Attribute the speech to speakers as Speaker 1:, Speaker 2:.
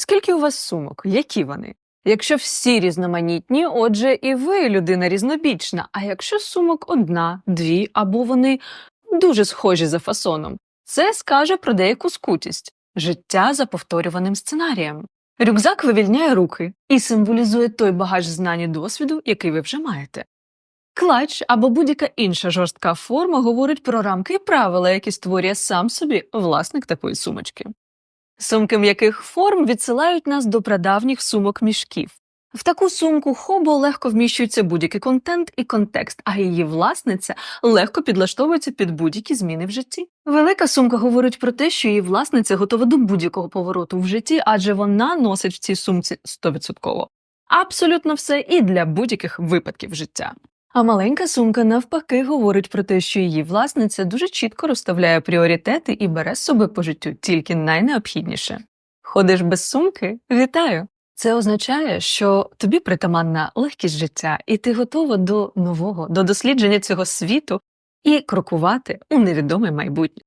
Speaker 1: Скільки у вас сумок? Які вони? Якщо всі різноманітні, отже, і ви людина різнобічна. А якщо сумок одна, дві або вони дуже схожі за фасоном, це скаже про деяку скутість життя за повторюваним сценарієм. Рюкзак вивільняє руки і символізує той багаж знань і досвіду, який ви вже маєте. Клач або будь-яка інша жорстка форма говорить про рамки і правила, які створює сам собі власник такої сумочки. Сумки м'яких форм відсилають нас до прадавніх сумок мішків. В таку сумку хобо легко вміщується будь-який контент і контекст, а її власниця легко підлаштовується під будь-які зміни в житті. Велика сумка говорить про те, що її власниця готова до будь-якого повороту в житті, адже вона носить в цій сумці 100%. Абсолютно все і для будь-яких випадків життя. А маленька сумка навпаки говорить про те, що її власниця дуже чітко розставляє пріоритети і бере з собою по життю тільки найнеобхідніше. Ходиш без сумки? Вітаю! Це означає, що тобі притаманна легкість життя, і ти готова до нового, до дослідження цього світу і крокувати у невідоме майбутнє.